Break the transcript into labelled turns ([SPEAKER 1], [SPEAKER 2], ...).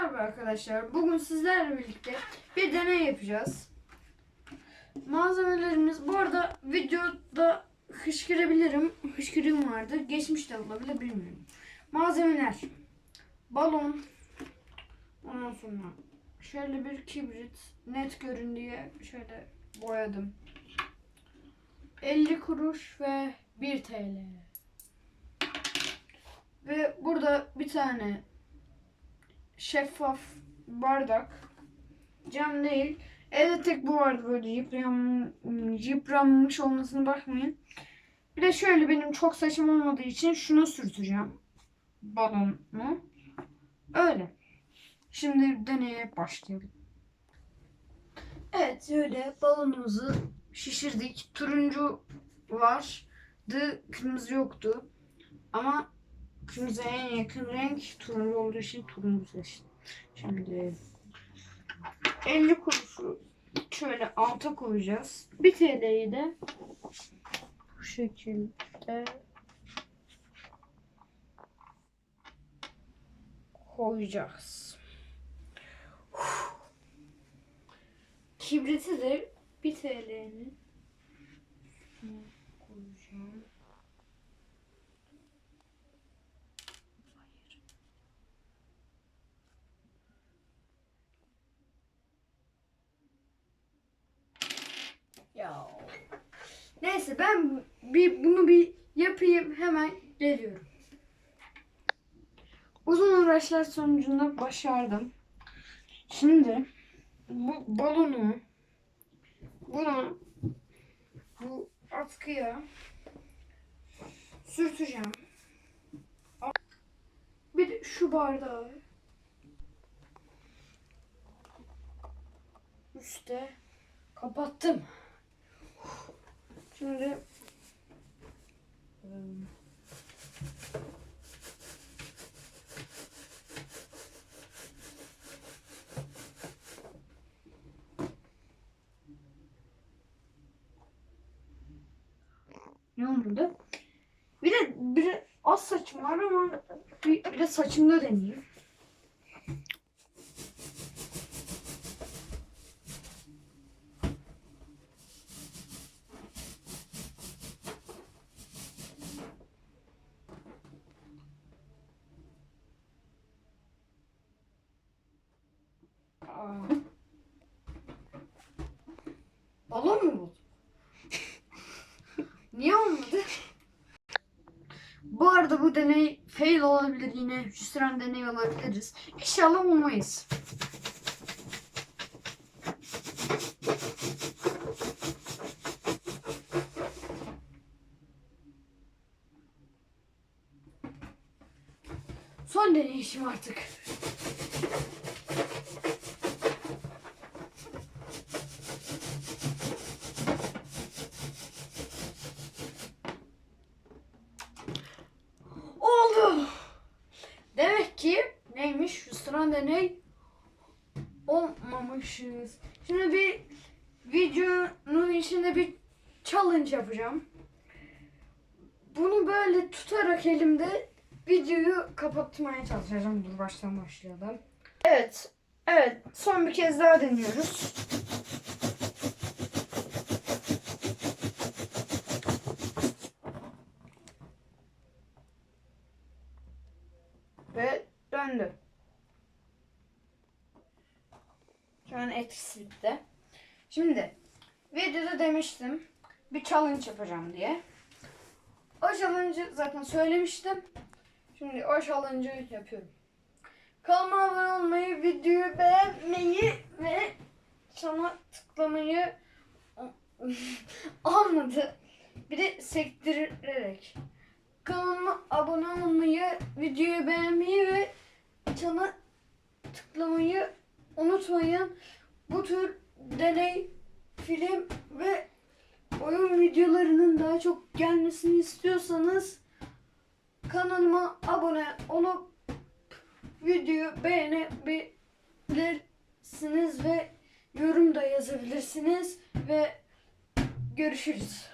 [SPEAKER 1] Merhaba arkadaşlar. Bugün sizlerle birlikte bir deney yapacağız. Malzemelerimiz bu arada videoda hışkırabilirim. Hışkırığım vardı. Geçmiş de olabilir bilmiyorum. Malzemeler. Balon. Ondan sonra şöyle bir kibrit. Net görün diye şöyle boyadım. 50 kuruş ve 1 TL. Ve burada bir tane şeffaf bardak. Cam değil. Evde tek bu vardı böyle yıpran, yıpranmış olmasına bakmayın. Bir de şöyle benim çok saçım olmadığı için şunu sürteceğim. Balonu. Öyle. Şimdi deneye başlayalım. Evet şöyle balonumuzu şişirdik. Turuncu vardı. Kırmızı yoktu. Ama kırmızı en yakın renk turuncu olduğu için turuncu seçtim. Şimdi 50 kuruşu şöyle alta koyacağız. 1 TL'yi de bu şekilde koyacağız. Kibriti de 1 TL'nin koyacağım. Neyse ben bir bunu bir yapayım hemen geliyorum. Uzun uğraşlar sonucunda başardım. Şimdi bu balonu bunu bu atkıya sürteceğim. Bir de şu bardağı üstte kapattım. Şimdi ne oldu? Bir de bir de az saçım var ama bir, bir de saçımda deneyeyim. Balon mu bu? Niye olmadı? Bu arada bu deney fail olabilir yine. Hüsran deney olabiliriz. İnşallah olmayız. Son deneyişim artık. Deney olmamışız. Şimdi bir videonun içinde bir challenge yapacağım. Bunu böyle tutarak elimde videoyu kapatmaya çalışacağım. Dur baştan başlayalım. Evet. Evet. Son bir kez daha deniyoruz. Ve döndü. Şu an etkisi. Şimdi videoda demiştim bir challenge yapacağım diye. O challenge'ı zaten söylemiştim. Şimdi o challenge'ı yapıyorum. Kanalıma abone olmayı, videoyu beğenmeyi ve çana tıklamayı olmadı. Bir de sektirerek. Kanalıma abone olmayı, videoyu beğenmeyi ve çana tıklamayı unutmayın. Bu tür deney, film ve oyun videolarının daha çok gelmesini istiyorsanız kanalıma abone olup videoyu beğenebilirsiniz ve yorum da yazabilirsiniz ve görüşürüz.